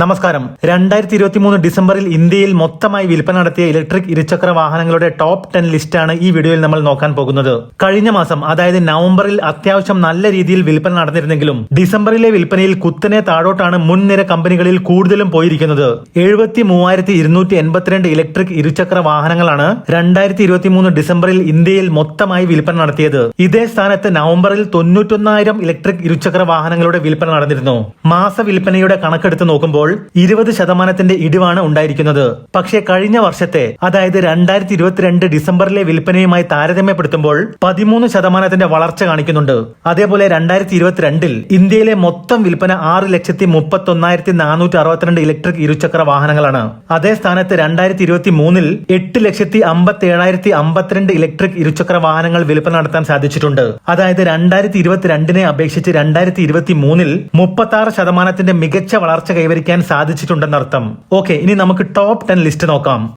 നമസ്കാരം. രണ്ടായിരത്തി ഇരുപത്തി മൂന്ന് ഡിസംബറിൽ ഇന്ത്യയിൽ മൊത്തമായി വിൽപ്പന നടത്തിയ ഇലക്ട്രിക് ഇരുചക്ര വാഹനങ്ങളുടെ ടോപ്പ് ടെൻ ലിസ്റ്റാണ് ഈ വീഡിയോയിൽ നമ്മൾ നോക്കാൻ പോകുന്നത്. കഴിഞ്ഞ മാസം അതായത് നവംബറിൽ അത്യാവശ്യം നല്ല രീതിയിൽ വിൽപ്പന നടന്നിരുന്നെങ്കിലും ഡിസംബറിലെ വിൽപ്പനയിൽ കുത്തനെ താഴോട്ടാണ് മുൻനിര കമ്പനികളിൽ കൂടുതലും പോയിരിക്കുന്നത്. എഴുപത്തി മൂവായിരത്തി ഇരുന്നൂറ്റി എൺപത്തിരണ്ട് ഇലക്ട്രിക് ഇരുചക്ര വാഹനങ്ങളാണ് രണ്ടായിരത്തി ഇരുപത്തി മൂന്ന് ഡിസംബറിൽ ഇന്ത്യയിൽ മൊത്തമായി വിൽപ്പന നടത്തിയത്. ഇതേ സ്ഥാനത്ത് നവംബറിൽ തൊണ്ണൂറ്റൊന്നായിരം ഇലക്ട്രിക് ഇരുചക്ര വാഹനങ്ങളുടെ വിൽപ്പന നടന്നിരുന്നു. മാസ വിൽപ്പനയുടെ കണക്കെടുത്ത് നോക്കുമ്പോൾ ഇരുപത് ശതമാനത്തിന്റെ ഇടിവാണ് ഉണ്ടായിരിക്കുന്നത്. പക്ഷേ കഴിഞ്ഞ വർഷത്തെ അതായത് രണ്ടായിരത്തി ഇരുപത്തിരണ്ട് ഡിസംബറിലെ വിൽപ്പനയുമായി താരതമ്യപ്പെടുത്തുമ്പോൾ പതിമൂന്ന് ശതമാനത്തിന്റെ വളർച്ച കാണിക്കുന്നുണ്ട്. അതേപോലെ രണ്ടായിരത്തി ഇരുപത്തിരണ്ടിൽ ഇന്ത്യയിലെ മൊത്തം വിൽപ്പന ആറ് ലക്ഷത്തി മുപ്പത്തി ഒന്നായിരത്തി നാനൂറ്റി അറുപത്തിരണ്ട് ഇലക്ട്രിക് ഇരുചക്ര വാഹനങ്ങളാണ്. അതേ സ്ഥാനത്ത് രണ്ടായിരത്തി ഇരുപത്തി മൂന്നിൽ എട്ട് ലക്ഷത്തി അമ്പത്തി ഏഴായിരത്തി അമ്പത്തിരണ്ട് ഇലക്ട്രിക് ഇരുചക്ര വാഹനങ്ങൾ വിൽപ്പന നടത്താൻ സാധിച്ചിട്ടുണ്ട്. അതായത് രണ്ടായിരത്തി ഇരുപത്തിരണ്ടിനെ അപേക്ഷിച്ച് രണ്ടായിരത്തി ഇരുപത്തി മൂന്നിൽ മുപ്പത്തി ആറ് ശതമാനത്തിന്റെ മികച്ച വളർച്ച കൈവരിക്കാൻ സാധിച്ചിട്ടുണ്ടെന്നർത്ഥം. ഓക്കെ ഇനി നമുക്ക് ടോപ്പ് ടെൻ ലിസ്റ്റ് നോക്കാം.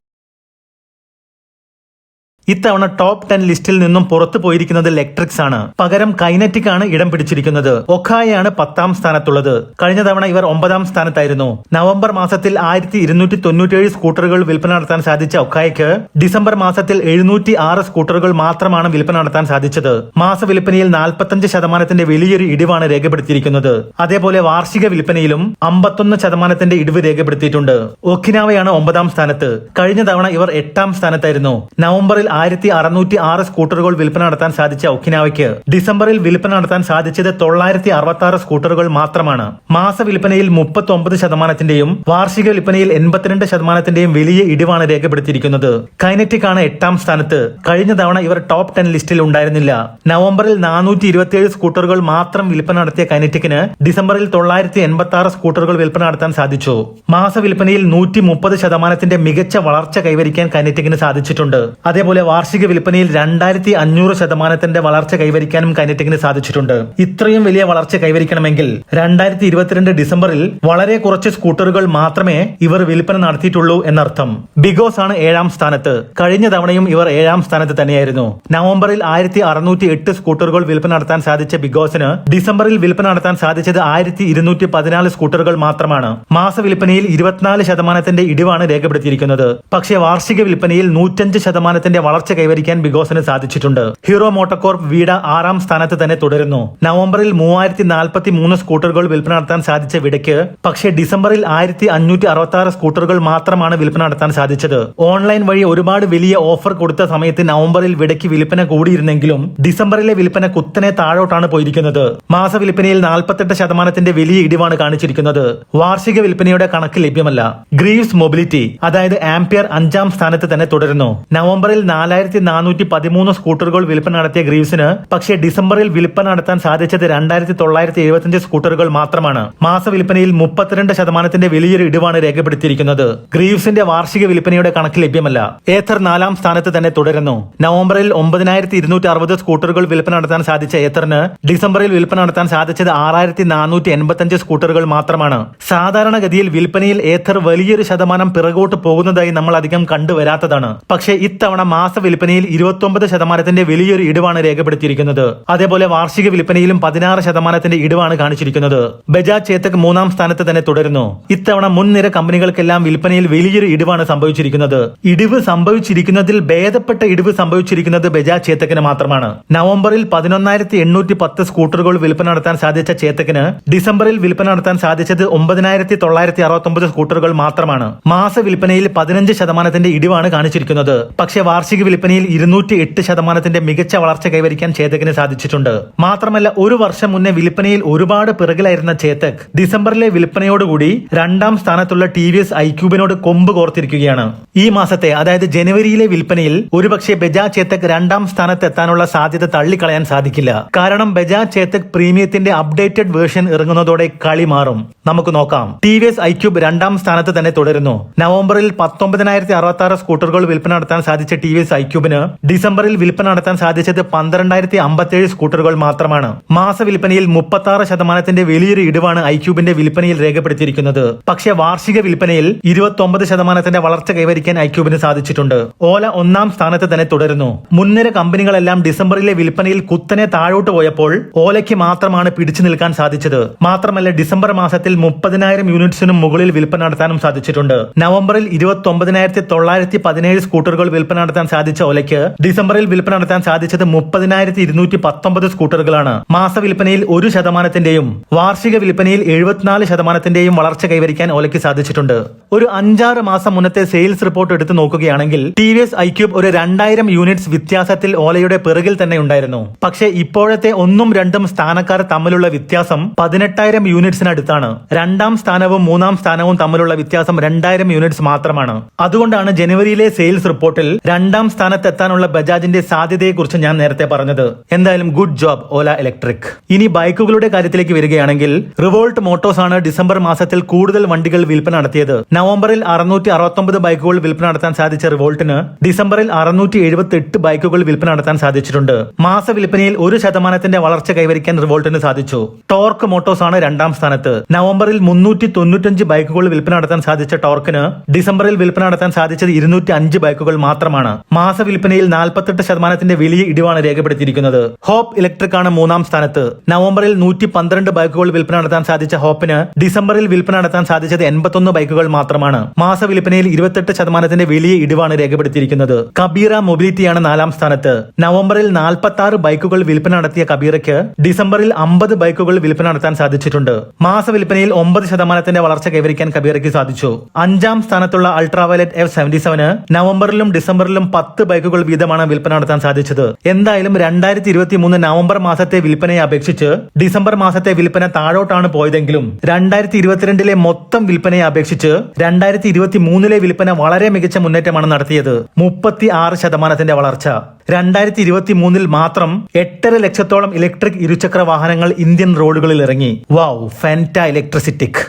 ഇത്തവണ ടോപ്പ് ടെൻ ലിസ്റ്റിൽ നിന്നും പുറത്തു പോയിരിക്കുന്നത് ഇലക്ട്രിക്സ് ആണ്. പകരം കൈനറ്റിക് ആണ് ഇടം പിടിച്ചിരിക്കുന്നത്. ഒഖായാണ് പത്താം സ്ഥാനത്തുള്ളത്. കഴിഞ്ഞ തവണ ഇവർ ഒമ്പതാം സ്ഥാനത്തായിരുന്നു. നവംബർ മാസത്തിൽ ആയിരത്തി ഇരുന്നൂറ്റി തൊണ്ണൂറ്റിയേഴ് സ്കൂട്ടറുകൾ വിൽപ്പന നടത്താൻ സാധിച്ച ഒഖായക്ക് ഡിസംബർ മാസത്തിൽ എഴുന്നൂറ്റി ആറ് സ്കൂട്ടറുകൾ മാത്രമാണ് വിൽപ്പന നടത്താൻ സാധിച്ചത്. മാസ വിൽപ്പനയിൽ നാൽപ്പത്തഞ്ച് ശതമാനത്തിന്റെ വലിയൊരു ഇടിവാണ് രേഖപ്പെടുത്തിയിരിക്കുന്നത്. അതേപോലെ വാർഷിക വിൽപ്പനയിലും അമ്പത്തൊന്ന് ശതമാനത്തിന്റെ ഇടിവ് രേഖപ്പെടുത്തിയിട്ടുണ്ട്. ഒഖിനാവയാണ് ഒമ്പതാം സ്ഥാനത്ത്. കഴിഞ്ഞ തവണ ഇവർ എട്ടാം സ്ഥാനത്തായിരുന്നു. നവംബറിൽ ആയിരത്തി അറുന്നൂറ്റി ആറ് സ്കൂട്ടറുകൾ വിൽപ്പന നടത്താൻ സാധിച്ച ഒക്കിനാവയ്ക്ക് ഡിസംബറിൽ വിൽപ്പന നടത്താൻ സാധിച്ചത് തൊള്ളായിരത്തി അറുപത്തി ആറ് സ്കൂട്ടറുകൾ മാത്രമാണ്. മാസ വിൽപ്പനയിൽ മുപ്പത്തി ഒമ്പത് ശതമാനത്തിന്റെയും വാർഷിക വിൽപ്പനയിൽ എൺപത്തിരണ്ട് ശതമാനത്തിന്റെയും വലിയ ഇടിവാണ് രേഖപ്പെടുത്തിയിരിക്കുന്നത്. കൈനറ്റിക് ആണ് എട്ടാം സ്ഥാനത്ത്. കഴിഞ്ഞ തവണ ഇവർ ടോപ്പ് ടെൻ ലിസ്റ്റിൽ ഉണ്ടായിരുന്നില്ല. നവംബറിൽ നാനൂറ്റി ഇരുപത്തിയേഴ് സ്കൂട്ടറുകൾ മാത്രം വിൽപ്പന നടത്തിയ കൈനറ്റിക്കിന് ഡിസംബറിൽ തൊള്ളായിരത്തി എൺപത്തി ആറ് സ്കൂട്ടറുകൾ വിൽപ്പന നടത്താൻ സാധിച്ചു. മാസ വിൽപ്പനയിൽ നൂറ്റി മുപ്പത് ശതമാനത്തിന്റെ മികച്ച വളർച്ച കൈവരിക്കാൻ കൈനറ്റിക്കിന് സാധിച്ചിട്ടുണ്ട്. അതേപോലെ വാർഷിക വിൽപ്പനയിൽ രണ്ടായിരത്തി അഞ്ഞൂറ് ശതമാനത്തിന്റെ വളർച്ച കൈവരിക്കാനും കൈനറ്റിക്കിന് സാധിച്ചിട്ടുണ്ട്. ഇത്രയും വലിയ വളർച്ച കൈവരിക്കണമെങ്കിൽ രണ്ടായിരത്തി ഇരുപത്തിരണ്ട് ഡിസംബറിൽ വളരെ കുറച്ച് സ്കൂട്ടറുകൾ മാത്രമേ ഇവർ വിൽപ്പന നടത്തിയിട്ടുള്ളൂ എന്നർത്ഥം. ബിഗോസ് ആണ് ഏഴാം സ്ഥാനത്ത്. കഴിഞ്ഞ തവണയും ഇവർ ഏഴാം സ്ഥാനത്ത് തന്നെയായിരുന്നു. നവംബറിൽ ആയിരത്തി അറുന്നൂറ്റി എട്ട് സ്കൂട്ടറുകൾ വിൽപ്പന നടത്താൻ സാധിച്ച ബിഗോസിന് ഡിസംബറിൽ വിൽപ്പന നടത്താൻ സാധിച്ചത് ആയിരത്തി ഇരുന്നൂറ്റി പതിനാല് സ്കൂട്ടറുകൾ മാത്രമാണ്. മാസ വിൽപ്പനയിൽ ഇരുപത്തിനാല് ശതമാനത്തിന്റെ ഇടിവാണ് രേഖപ്പെടുത്തിയിരിക്കുന്നത്. പക്ഷേ വാർഷിക വിൽപ്പനയിൽ നൂറ്റഞ്ച് ശതമാനത്തിന്റെ വളർച്ച കൈവരിക്കാൻ ബിഗോസിന് സാധിച്ചിട്ടുണ്ട്. ഹീറോ മോട്ടോകോർപ്പ് വീട ആറാം സ്ഥാനത്ത് തന്നെ തുടരുന്നു. നവംബറിൽ മൂവായിരത്തി നാൽപ്പത്തി മൂന്ന് സ്കൂട്ടറുകൾ വിൽപ്പന നടത്താൻ സാധിച്ച വിടയ്ക്ക് പക്ഷേ ഡിസംബറിൽ ആയിരത്തി അഞ്ഞൂറ്റി അറുപത്തി ആറ് സ്കൂട്ടറുകൾ മാത്രമാണ് വിൽപ്പന നടത്താൻ സാധിച്ചത്. ഓൺലൈൻ വഴി ഒരുപാട് വലിയ ഓഫർ കൊടുത്ത സമയത്ത് നവംബറിൽ വിടയ്ക്ക് വിൽപ്പന കൂടിയിരുന്നെങ്കിലും ഡിസംബറിലെ വിൽപ്പന കുത്തനെ താഴോട്ടാണ് പോയിരിക്കുന്നത്. മാസ വിൽപ്പനയിൽ നാൽപ്പത്തെട്ട് ശതമാനത്തിന്റെ വലിയ ഇടിവാണ് കാണിച്ചിരിക്കുന്നത്. വാർഷിക വിൽപ്പനയുടെ കണക്ക് ലഭ്യമല്ല. ഗ്രീവ്സ് മൊബിലിറ്റി അതായത് ആംപിയർ അഞ്ചാം സ്ഥാനത്ത് തന്നെ തുടരുന്നു. നവംബറിൽ നാലായിരത്തി നാനൂറ്റി പതിമൂന്ന് സ്കൂട്ടറുകൾ വിൽപ്പന നടത്തിയ ഗ്രീവ്സിന് പക്ഷേ ഡിസംബറിൽ വിൽപ്പന നടത്താൻ സാധിച്ചത് രണ്ടായിരത്തി തൊള്ളായിരത്തി എഴുപത്തിയഞ്ച് സ്കൂട്ടറുകൾ മാത്രമാണ്. മാസ വിൽപ്പനയിൽ മുപ്പത്തിരണ്ട് ശതമാനത്തിന്റെ വലിയൊരു ഇടിവാണ് രേഖപ്പെടുത്തിയിരിക്കുന്നത്. ഗ്രീവ്സിന്റെ വാർഷിക വിൽപ്പനയുടെ കണക്ക് ലഭ്യമല്ല. ഏഥർ നാലാം സ്ഥാനത്ത് തന്നെ തുടരുന്നു. നവംബറിൽ ഒമ്പതിനായിരത്തി ഇരുന്നൂറ്റി അറുപത് സ്കൂട്ടറുകൾ വിൽപ്പന നടത്താൻ സാധിച്ച ഏത്തറിന് ഡിസംബറിൽ വിൽപ്പന നടത്താൻ സാധിച്ചത് ആറായിരത്തി നാനൂറ്റി എൺപത്തിയഞ്ച് സ്കൂട്ടറുകൾ മാത്രമാണ്. സാധാരണഗതിയിൽ വിൽപ്പനയിൽ ഏത്തർ വലിയൊരു ശതമാനം പിറകോട്ട് പോകുന്നതായി നമ്മൾ അധികം കണ്ടുവരാത്തതാണ്. പക്ഷേ ഇത്തവണ മാസ വിൽപ്പനയിൽ ഇരുപത്തൊമ്പത് ശതമാനത്തിന്റെ വലിയൊരു ഇടിവാണ് രേഖപ്പെടുത്തിയിരിക്കുന്നത്. അതേപോലെ വാർഷിക വിൽപ്പനയിലും പതിനാറ് ശതമാനത്തിന്റെ ഇടിവാണ് കാണിച്ചിരിക്കുന്നത്. ബജാജ് ചേതക് മൂന്നാം സ്ഥാനത്ത് തന്നെ തുടരുന്നു. ഇത്തവണ മുൻനിര കമ്പനികൾക്കെല്ലാം വിൽപ്പനയിൽ വലിയൊരു ഇടിവാണ് സംഭവിച്ചിരിക്കുന്നത്. ഇടിവ് സംഭവിച്ചിരിക്കുന്നതിൽ ഭേദപ്പെട്ട ഇടിവ് സംഭവിച്ചിരിക്കുന്നത് ബജാജ് ചേതക്കിന് മാത്രമാണ്. നവംബറിൽ പതിനൊന്നായിരത്തി എണ്ണൂറ്റി പത്ത് സ്കൂട്ടറുകൾ വിൽപ്പന നടത്താൻ സാധിച്ച ചേതക്കിന് ഡിസംബറിൽ വിൽപ്പന നടത്താൻ സാധിച്ചത് ഒമ്പതിനായിരത്തി തൊള്ളായിരത്തി അറുപത്തൊമ്പത് സ്കൂട്ടറുകൾ മാത്രമാണ്. മാസ വിൽപ്പനയിൽ പതിനഞ്ച് ശതമാനത്തിന്റെ ഇടിവാണ് കാണിച്ചിരിക്കുന്നത്. പക്ഷേ വാർഷിക വിൽപ്പനയിൽ ഇരുന്നൂറ്റി എട്ട് ശതമാനത്തിന്റെ മികച്ച വളർച്ച കൈവരിക്കാൻ ചേതകിന് സാധിച്ചിട്ടുണ്ട്. മാത്രമല്ല ഒരു വർഷം മുന്നേ വിൽപ്പനയിൽ ഒരുപാട് പിറകിലായിരുന്ന ചേതക് ഡിസംബറിലെ വിൽപ്പനയോടുകൂടി രണ്ടാം സ്ഥാനത്തുള്ള ടി വി എസ് ഐക്യൂബിനോട് കൊമ്പ് കോർത്തിരിക്കുകയാണ്. ഈ മാസത്തെ അതായത് ജനുവരിയിലെ വിൽപ്പനയിൽ ഒരുപക്ഷെ ബജാ ചേതക് രണ്ടാം സ്ഥാനത്ത് എത്താനുള്ള സാധ്യത തള്ളിക്കളയാൻ സാധിക്കില്ല. കാരണം ബജാ ചേതക് പ്രീമിയത്തിന്റെ അപ്ഡേറ്റഡ് വേർഷൻ ഇറങ്ങുന്നതോടെ കളി മാറും. നമുക്ക് നോക്കാം. ടി വി എസ് ഐക്യൂബ് രണ്ടാം സ്ഥാനത്ത് തന്നെ തുടരുന്നു. നവംബറിൽ പത്തൊമ്പതിനായിരത്തി അറുപത്തി ആറ് സ്കൂട്ടറുകൾ വിൽപ്പന നടത്താൻ സാധിച്ച ടി വി എസ് ഐക്യൂബിന് ഡിസംബറിൽ വിൽപ്പന നടത്താൻ സാധിച്ചത് പന്ത്രണ്ടായിരത്തി അമ്പത്തിയേഴ് സ്കൂട്ടറുകൾ മാത്രമാണ്. മാസ വിൽപ്പനയിൽ മുപ്പത്തി ആറ് ശതമാനത്തിന്റെ വലിയൊരു ഇടിവാണ് ഐക്യൂബിന്റെ വിൽപ്പനയിൽ രേഖപ്പെടുത്തിയിരിക്കുന്നത്. പക്ഷേ വാർഷിക വിൽപ്പനയിൽ ഇരുപത്തി ശതമാനത്തിന്റെ വളർച്ച കൈവരിക്കാൻ ഐക്യൂബിന് സാധിച്ചിട്ടുണ്ട്. ഓല ഒന്നാം സ്ഥാനത്ത് തന്നെ തുടരുന്നു. മുൻനിര കമ്പനികളെല്ലാം ഡിസംബറിലെ വിൽപ്പനയിൽ കുത്തനെ താഴോട്ട് പോയപ്പോൾ ഓലയ്ക്ക് മാത്രമാണ് പിടിച്ചു നിൽക്കാൻ സാധിച്ചത്. മാത്രമല്ല ഡിസംബർ മാസത്തിൽ മാസത്തിൽ മുപ്പതിനായിരം യൂണിറ്റ്സിനും മുകളിൽ വിൽപ്പന നടത്താനും സാധിച്ചിട്ടുണ്ട്. നവംബറിൽ ഇരുപത്തി ഒമ്പതിനായിരത്തി തൊള്ളായിരത്തി പതിനേഴ് സ്കൂട്ടറുകൾ വിൽപ്പന നടത്താൻ സാധിച്ച ഒലയ്ക്ക് ഡിസംബറിൽ വിൽപ്പന നടത്താൻ സാധിച്ചത് മുപ്പതിനായിരത്തി ഇരുന്നൂറ്റി പത്തൊമ്പത് സ്കൂട്ടറുകളാണ്. മാസ വിൽപ്പനയിൽ ഒരു ശതമാനത്തിന്റെയും വാർഷിക വിൽപ്പനയിൽ എഴുപത്തിനാല് ശതമാനത്തിന്റെയും വളർച്ച കൈവരിക്കാൻ ഒലയ്ക്ക് സാധിച്ചിട്ടുണ്ട്. ഒരു അഞ്ചാറ് മാസം മുന്നത്തെ സെയിൽസ് റിപ്പോർട്ട് എടുത്തു നോക്കുകയാണെങ്കിൽ ടി വി എസ് ഐക്യൂബ് ഒരു രണ്ടായിരം യൂണിറ്റ്സ് വ്യത്യാസത്തിൽ ഓലയുടെ പിറകിൽ തന്നെ ഉണ്ടായിരുന്നു. പക്ഷേ ഇപ്പോഴത്തെ ഒന്നും രണ്ടും സ്ഥാനക്കാർ തമ്മിലുള്ള വ്യത്യാസം പതിനെട്ടായിരം യൂണിറ്റ്സിനടുത്താണ്. രണ്ടാം സ്ഥാനവും മൂന്നാം സ്ഥാനവും തമ്മിലുള്ള വ്യത്യാസം രണ്ടായിരം യൂണിറ്റ്സ് മാത്രമാണ്. അതുകൊണ്ടാണ് ജനുവരിയിലെ സെയിൽസ് റിപ്പോർട്ടിൽ രണ്ടാം സ്ഥാനത്തെത്താനുള്ള ബജാജിന്റെ സാധ്യതയെക്കുറിച്ച് ഞാൻ നേരത്തെ പറഞ്ഞത്. എന്തായാലും ഗുഡ് ജോബ് ഓല ഇലക്ട്രിക് ഇനി ബൈക്കുകളുടെ കാര്യത്തിലേക്ക് വരികയാണെങ്കിൽ റിവോൾട്ട് മോട്ടോസ് ആണ് ഡിസംബർ മാസത്തിൽ കൂടുതൽ വണ്ടികൾ വിൽപ്പന നടത്തിയത്. നവംബറിൽ അറുന്നൂറ്റി അറുപത്തൊമ്പത് ബൈക്കുകൾ വിൽപ്പന നടത്താൻ സാധിച്ച റിവോൾട്ടിന് ഡിസംബറിൽ അറുന്നൂറ്റി എഴുപത്തി എട്ട് ബൈക്കുകൾ വിൽപ്പന നടത്താൻ സാധിച്ചിട്ടുണ്ട്. മാസ വിൽപ്പനയിൽ ഒരു ശതമാനത്തിന്റെ വളർച്ച കൈവരിക്കാൻ റിവോൾട്ടിന് സാധിച്ചു. ടോർക്ക് മോട്ടോസ് ആണ് രണ്ടാം സ്ഥാനത്ത്. നവംബറിൽ മുന്നൂറ്റി തൊണ്ണൂറ്റഞ്ച് ബൈക്കുകൾ വിൽപ്പന നടത്താൻ സാധിച്ച ടോർക്കിന് ഡിസംബറിൽ വിൽപ്പന നടത്താൻ സാധിച്ചത് ഇരുന്നൂറ്റി അഞ്ച് ബൈക്കുകൾ മാത്രമാണ്. മാസ വിൽപ്പനയിൽ നാൽപ്പത്തെട്ട് ശതമാനത്തിന്റെ വലിയ ഇടിവാണ് രേഖപ്പെടുത്തിയിരിക്കുന്നത്. ഹോപ്പ് ഇലക്ട്രിക് ആണ് മൂന്നാം സ്ഥാനത്ത്. നവംബറിൽ നൂറ്റി പന്ത്രണ്ട് ബൈക്കുകൾ വിൽപ്പന നടത്താൻ സാധിച്ച ഹോപ്പിന് ഡിസംബറിൽ വിൽപ്പന നടത്താൻ സാധിച്ചത് എൺപത്തൊന്ന് ബൈക്കുകൾ മാത്രമാണ്. മാസ വിൽപ്പനയിൽ ഇരുപത്തെട്ട് ശതമാനത്തിന്റെ വലിയ ഇടിവാണ് രേഖപ്പെടുത്തിയിരിക്കുന്നത്. കബീറ മൊബിലിറ്റിയാണ് നാലാം സ്ഥാനത്ത്. നവംബറിൽ നാൽപ്പത്തി ആറ് ബൈക്കുകൾ വിൽപ്പന നടത്തിയ കബീറയ്ക്ക് ഡിസംബറിൽ അമ്പത് ബൈക്കുകൾ വിൽപ്പന നടത്താൻ സാധിച്ചിട്ടുണ്ട്. മാസ വിൽപ്പനയിൽ ഒമ്പത് ശതമാനത്തിന്റെ വളർച്ച കൈവരിക്കാൻ കബീറയ്ക്ക് സാധിച്ചു. അഞ്ചാം സ്ഥാനത്തുള്ള അൾട്രാവയലറ്റ് എഫ് സെവന്റി സെവന് നവംബറിലും ഡിസംബറിലും പത്ത് ബൈക്കുകൾ വീതമാണ് വിൽപ്പന നടത്താൻ സാധിച്ചത്. എന്തായാലും രണ്ടായിരത്തി ഇരുപത്തി മൂന്ന് നവംബർ മാസത്തെ വിൽപ്പനയെ അപേക്ഷിച്ച് ഡിസംബർ മാസത്തെ വിൽപ്പന താഴോട്ടാണ് പോയതെങ്കിലും രണ്ടായിരത്തി ഇരുപത്തിരണ്ടിലെ മൊത്തം വിൽപ്പനയെ അപേക്ഷിച്ച് രണ്ടായിരത്തി ഇരുപത്തി മൂന്നിലെ വിൽപ്പന വളരെ മികച്ച മുന്നേറ്റമാണ് നടത്തിയത്. മുപ്പത്തി ആറ് ശതമാനത്തിന്റെ വളർച്ച. രണ്ടായിരത്തി ഇരുപത്തി മൂന്നിൽ മാത്രം എട്ടര ലക്ഷത്തോളം ഇലക്ട്രിക് ഇരുചക്ര വാഹനങ്ങൾ ഇന്ത്യൻ റോഡുകളിൽ ഇറങ്ങി. വാവ് ഫെന്റ ഇലക്ട്രിസിറ്റിക്